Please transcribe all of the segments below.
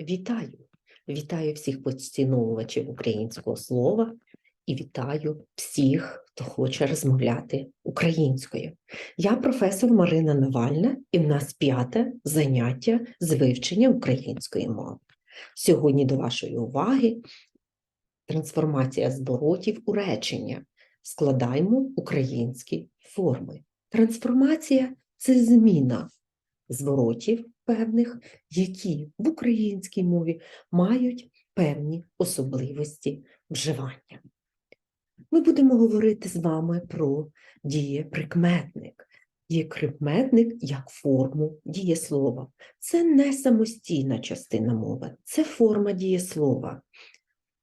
Вітаю! Вітаю всіх поціновувачів українського слова і вітаю всіх, хто хоче розмовляти українською. Я професор Марина Навальна, і в нас п'яте заняття з вивчення української мови. Сьогодні до вашої уваги трансформація зворотів у речення. Складаємо українські форми. Трансформація це зміна зворотів певних, які в українській мові мають певні особливості вживання. Ми будемо говорити з вами про дієприкметник. Дієприкметник як форму дієслова. Це не самостійна частина мови, це форма дієслова.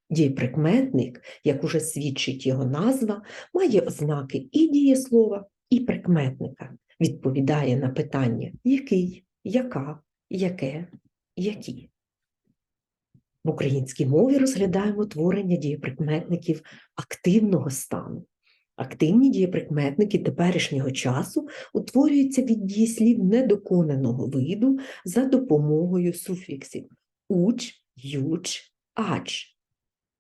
Дієприкметник, як уже свідчить його назва, має ознаки і дієслова, і прикметника. Відповідає на питання який, яка, яке, які. В українській мові розглядаємо творення дієприкметників активного стану. Активні дієприкметники теперішнього часу утворюються від дієслів недоконаного виду за допомогою суфіксів уч, юч, ач,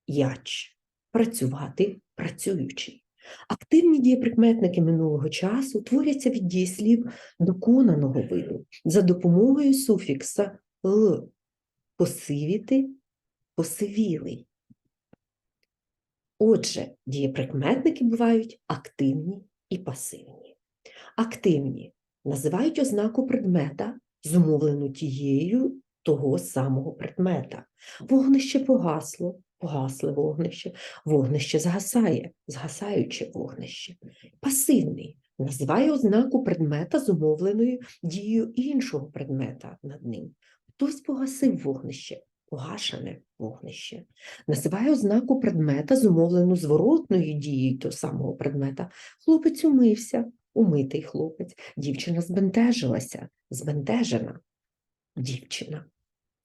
яч, працювати, працюючий. Активні дієприкметники минулого часу творяться від дієслів доконаного виду за допомогою суфікса л посивіти, посивілий. Отже, дієприкметники бувають активні і пасивні. Активні називають ознаку предмета, зумовлену тією того самого предмета. Вогнище погасло, погасле вогнище, вогнище згасає, згасаюче вогнище. Пасивний називає ознаку предмета, зумовленою дією іншого предмета над ним. Хтось погасив вогнище, погашене вогнище. Називає ознаку предмета, зумовлену зворотною дією того самого предмета. Хлопець умився, умитий хлопець, дівчина збентежилася, збентежена дівчина.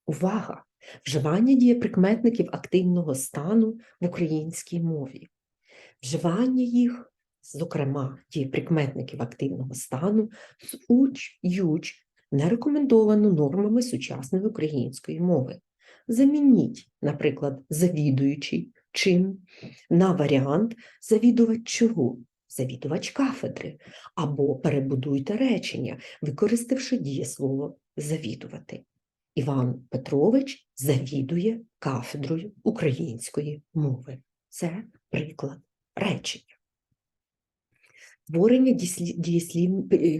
Увага! Вживання дієприкметників активного стану в українській мові. Вживання їх, зокрема, дієприкметників активного стану з уч, юч не рекомендовано нормами сучасної української мови. Замініть, наприклад, завідуючий чим на варіант завідувач? Завідувач кафедри, або перебудуйте речення, використавши дієслово завідувати. Іван Петрович завідує кафедрою української мови. Це приклад речення. Творення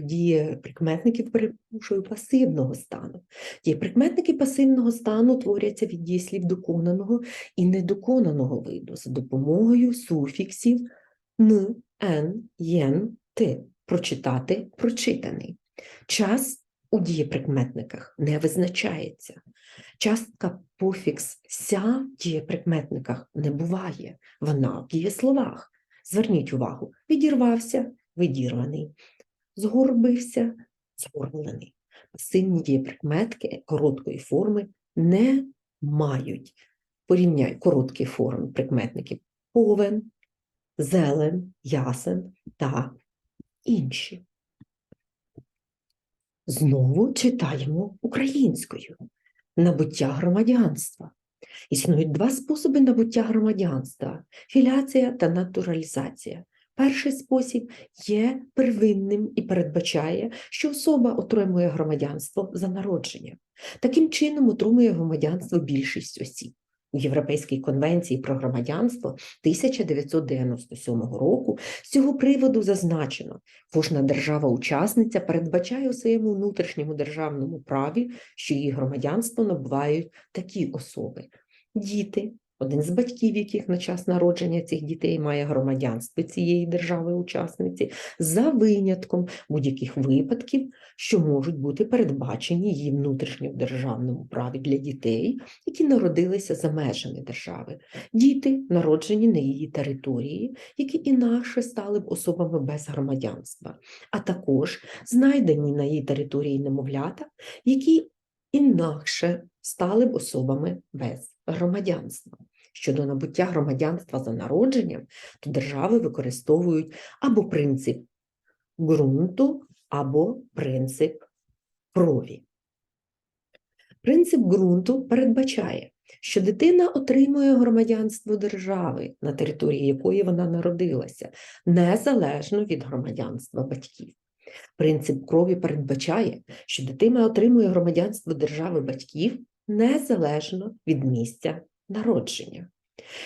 дієприкметників перепрошую, пасивного стану. Дієприкметники пасивного стану творяться від дієслів доконаного і недоконаного виду за допомогою суфіксів н, н, єн, т. Прочитати, прочитаний. Час у дієприкметниках не визначається. Частка пофікс ся в дієприкметниках не буває, вона в дієсловах. Зверніть увагу, відірвався, видірваний, згорбився, згорблений. Пасивні дієприкметки короткої форми не мають. Порівняй короткі форми прикметників повен, зелен, ясен та інші. Знову читаємо українською. Набуття громадянства. Існують два способи набуття громадянства філяція та натуралізація. Перший спосіб є первинним і передбачає, що особа отримує громадянство за народженням. Таким чином отримує громадянство більшість осіб. У Європейській конвенції про громадянство 1997 року. З цього приводу зазначено, кожна держава-учасниця передбачає у своєму внутрішньому державному праві, що її громадянство набувають такі особи: діти, один з батьків, яких на час народження цих дітей має громадянство цієї держави-учасниці, за винятком будь-яких випадків, що можуть бути передбачені її внутрішньому державному праві для дітей, які народилися за межами держави, діти, народжені на її території, які інакше стали б особами без громадянства, а також знайдені на її території немовлята, які інакше стали б особами без громадянства. Щодо набуття громадянства за народженням, то держави використовують або принцип ґрунту, або принцип крові. Принцип ґрунту передбачає, що дитина отримує громадянство держави, на території якої вона народилася, незалежно від громадянства батьків. Принцип крові передбачає, що дитина отримує громадянство держави батьків незалежно від місця народження.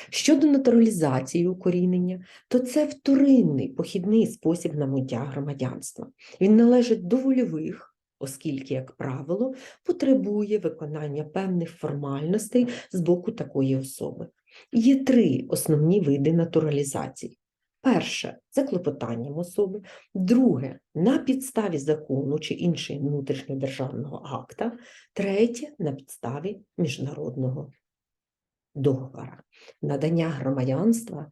Щодо натуралізації укорінення, то це вторинний похідний спосіб набуття громадянства. Він належить до вольових, оскільки, як правило, потребує виконання певних формальностей з боку такої особи. Є три основні види натуралізації. Перше це клопотанням особи, друге на підставі закону чи іншого внутрішньодержавного акта, третє на підставі міжнародного договора. Надання громадянства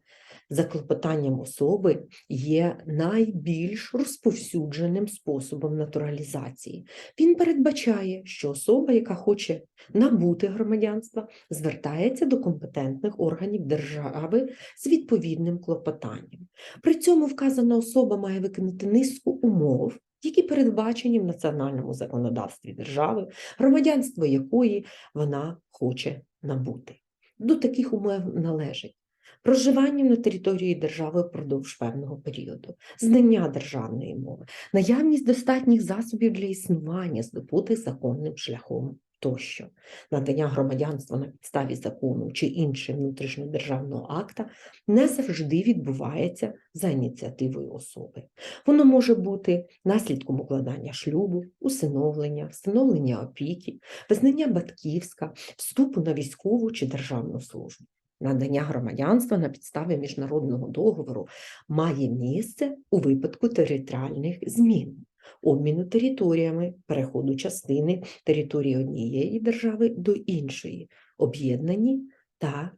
за клопотанням особи є найбільш розповсюдженим способом натуралізації. Він передбачає, що особа, яка хоче набути громадянства, звертається до компетентних органів держави з відповідним клопотанням. При цьому вказана особа має виконати низку умов, які передбачені в національному законодавстві держави, громадянство якої вона хоче набути. До таких умов належить. Проживання на території держави впродовж певного періоду, знання державної мови, наявність достатніх засобів для існування, здобутих законним шляхом тощо, надання громадянства на підставі закону чи іншого внутрішньодержавного акта не завжди відбувається за ініціативою особи. Воно може бути наслідком укладання шлюбу, усиновлення, встановлення опіки, визнання батьківська, вступу на військову чи державну службу. Надання громадянства на підставі міжнародного договору має місце у випадку територіальних змін, обміну територіями, переходу частини території однієї держави до іншої, об'єднані та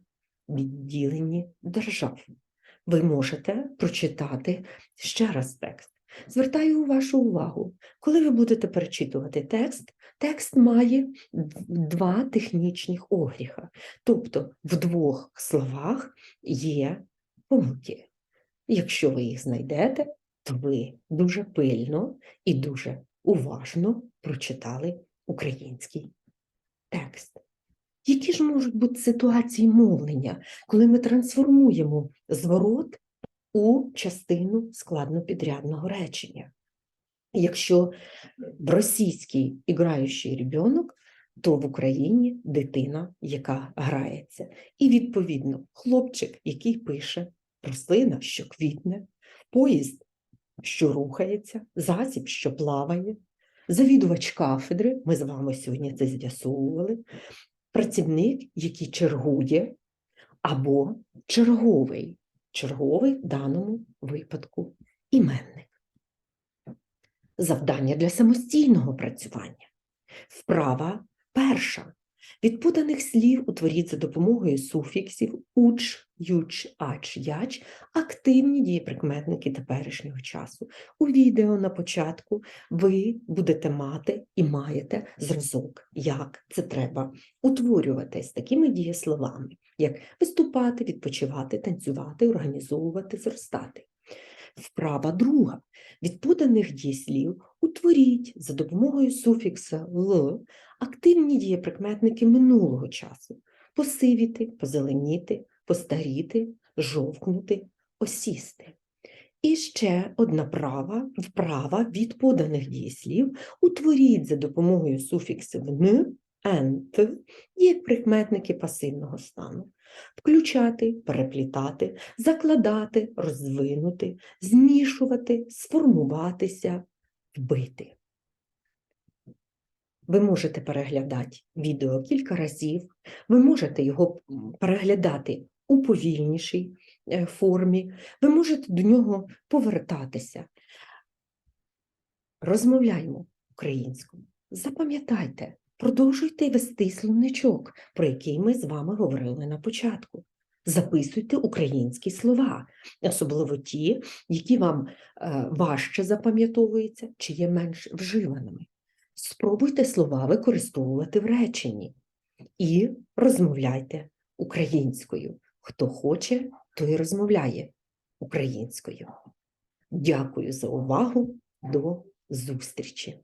відділені держав. Ви можете прочитати ще раз текст. Звертаю вашу увагу, коли ви будете перечитувати текст, текст має два технічних огріха. Тобто в двох словах є помилки. Якщо ви їх знайдете, ви дуже пильно і дуже уважно прочитали український текст. Які ж можуть бути ситуації мовлення, коли ми трансформуємо зворот у частину складнопідрядного речення? Якщо в російській іграючий ребенок, то в Україні дитина, яка грається. І, відповідно, хлопчик, який пише, рослина, що квітне, поїзд, що рухається, засіб, що плаває, завідувач кафедри, ми з вами сьогодні це з'ясовували, працівник, який чергує, або черговий, черговий в даному випадку іменник. Завдання для самостійного працювання. Вправа перша. Від поданих слів утворіть за допомогою суфіксів уч, юч, ач, яч активні дієприкметники теперішнього часу. У відео на початку ви будете мати і маєте зразок, як це треба утворювати з такими дієсловами, як виступати, відпочивати, танцювати, організовувати, зростати. Вправа друга. Від поданих дієслів утворіть за допомогою суфікса л активні дієприкметники минулого часу посивіти, позеленіти, постаріти, жовкнути, осісти. І ще одна права, вправа від поданих дієслів утворіть за допомогою суфіксів н, н, т, дієприкметники пасивного стану. Включати, переплітати, закладати, розвинути, змішувати, сформуватися, вбити. Ви можете переглядати відео кілька разів, ви можете його переглядати у повільнішій е, формі, ви можете до нього повертатися. Розмовляємо українською. Запам'ятайте, продовжуйте вести словничок, про який ми з вами говорили на початку. Записуйте українські слова, особливо ті, які вам е, важче запам'ятовуються чи є менш вживаними. Спробуйте слова використовувати в реченні і розмовляйте українською. Хто хоче, той розмовляє українською. Дякую за увагу. До зустрічі!